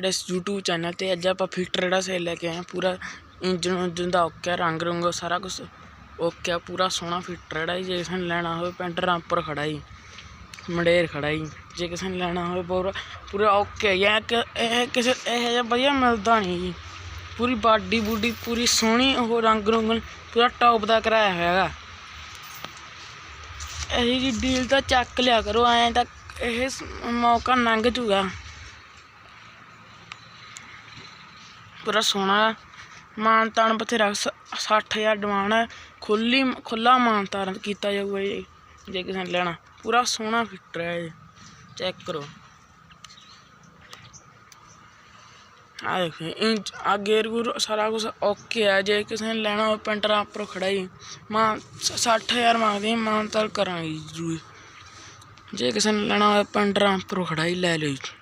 ਸਾਡੇ ਇਸ YouTube channel ਤੇ ਅੱਜ ਆਪਾਂ ਫਿਟਰ ਜਿਹੜਾ ਸੇਲ ਲੈ ਕੇ ਆਏ ਹਾਂ ਪੂਰਾ ਇੰਜਨ ਉਂਜਨ ਦਾ ਓਕੇ ਰੰਗ ਰੁੰਗ ਸਾਰਾ ਕੁਝ ਓਕੇ ਪੂਰਾ ਸੋਹਣਾ ਫਿੱਟ ਜਿਹੜਾ ਜੀ, ਜੇ ਕਿਸੇ ਨੇ ਲੈਣਾ ਹੋਵੇ ਪਿੰਡ ਰਾਮਪੁਰ ਖੜਾ ਜੀ ਮੰਡੇਰ ਖੜਾ ਜੀ ਜੇ ਕਿਸੇ ਨੇ ਲੈਣਾ ਹੋਵੇ ਪੂਰਾ ਪੂਰਾ ਓਕੇ ਜਾਂ ਕਿ ਇਹ ਕਿਸੇ ਇਹ ਜਿਹਾ ਵਧੀਆ ਮਿਲਦਾ ਨਹੀਂ ਜੀ। ਪੂਰੀ ਬਾਡੀ ਬੂਡੀ ਪੂਰੀ ਸੋਹਣੀ ਉਹ ਰੰਗ ਰੁੰਗ ਪੂਰਾ ਟੌਪ ਦਾ ਕਰਾਇਆ ਹੋਇਆ ਹੈਗਾ। ਇਹ ਜੀ ਡੀਲ ਤਾਂ ਚੱਕ ਲਿਆ ਕਰੋ ਐਂ ਤਾਂ ਇਹ ਮੌਕਾ ਲੰਘ ਜੂਗਾ। ਪੂਰਾ ਸੋਹਣਾ ਮਾਨ ਤਾਨ ਬਥੇਰਾ 60000 ਡਿਮਾਂਡ ਹੈ। ਖੁੱਲੀ, ਖੁੱਲਾ ਮਾਨ ਤਾਨ ਕੀਤਾ ਜਾਊਗਾ ਜੀ, ਜੇ ਕਿਸੇ ਨੇ ਲੈਣਾ। ਪੂਰਾ ਸੋਹਣਾ ਫਿੱਟਰ ਹੈ ਜੀ ਚੈੱਕ ਕਰੋ। ਆ ਦੇਖੋ, ਇੰਚ ਆ ਗੇਰ ਗੁਰ ਸਾਰਾ ਕੁਝ ਓਕੇ ਹੈ। ਜੇ ਕਿਸੇ ਨੇ ਲੈਣਾ ਹੋਵੇ, ਪੈਂਟਰ ਆਪਰੋ ਖੜਾ ਹੀ। ਮਾਂ 60000 ਮੰਗਦੇ ਮਾਨ ਤਾਲ ਕਰਾਂਗੇ ਜੀ ਜੇ ਕਿਸੇ ਨੇ ਲੈਣਾ ਹੋਵੇ, ਪੈਂਟਰ ਆਪਰੋ ਖੜਾ ਹੀ, ਲੈ ਲਿਓ ਜੀ।